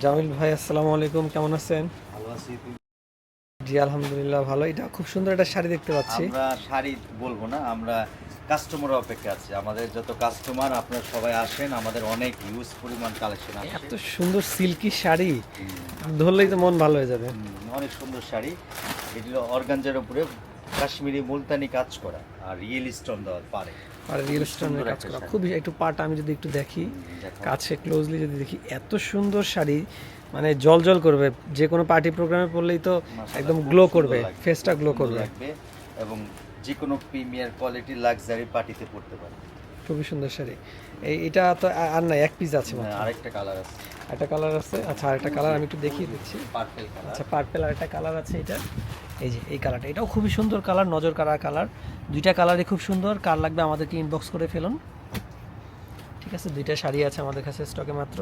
জামিল ভাই আসসালামু আলাইকুম। কেমন আছেন? ভালো আছি জি আলহামদুলিল্লাহ ভালো। এটা খুব সুন্দর একটা শাড়ি দেখতে পাচ্ছি। আমরা শাড়ি বলব না আমরা কাস্টমার অপেক্ষা আছি। আমাদের যত কাস্টমার আপনারা সবাই আসেন আমাদের অনেক ইউজ পরিমাণ কালেকশন আছে। এত সুন্দর সিল্কি শাড়ি ধরলেই তো মন ভালো হয়ে যাবে। অনেক সুন্দর শাড়ি। এগুলো অর্গানজার উপরে কাশ্মীরি মুলতানি কাজ করা আর রিয়েল স্টোন দেওয়ার পারে। আর রিয়েল স্টোনের কাজ করা। খুবই একটু পাট আমি যদি একটু দেখি কাছে ক্লোজলি যদি দেখি এত সুন্দর শাড়ি মানে জল জল করবে। যে কোনো পার্টি প্রোগ্রামে পড়লেই তো একদম গ্লো করবে ফেসটা গ্লো করবে। এবং যে কোনো প্রিমিয়ার কোয়ালিটি লাক্সারি পার্টিতে পড়তে পারে খুবই সুন্দর শাড়ি। এই এটা তো আর নাই এক পিস আছে। হ্যাঁ, আরেকটা কালার আছে। একটা কালার আছে? আচ্ছা আরেকটা কালার আমি একটু দেখিয়ে দিচ্ছি। পার্পেল আচ্ছা পার্পেল আর একটা কালার আছে এটা। এই যে, এই কালারটা এটাও খুবই সুন্দর কালার নজর কাড়া কালার দুইটা কালারই খুব সুন্দর। কার লাগবে আমাদেরকে ইনবক্স করে ফেলুন। ঠিক আছে, দুইটা শাড়ি আছে আমাদের কাছে স্টকে মাত্র।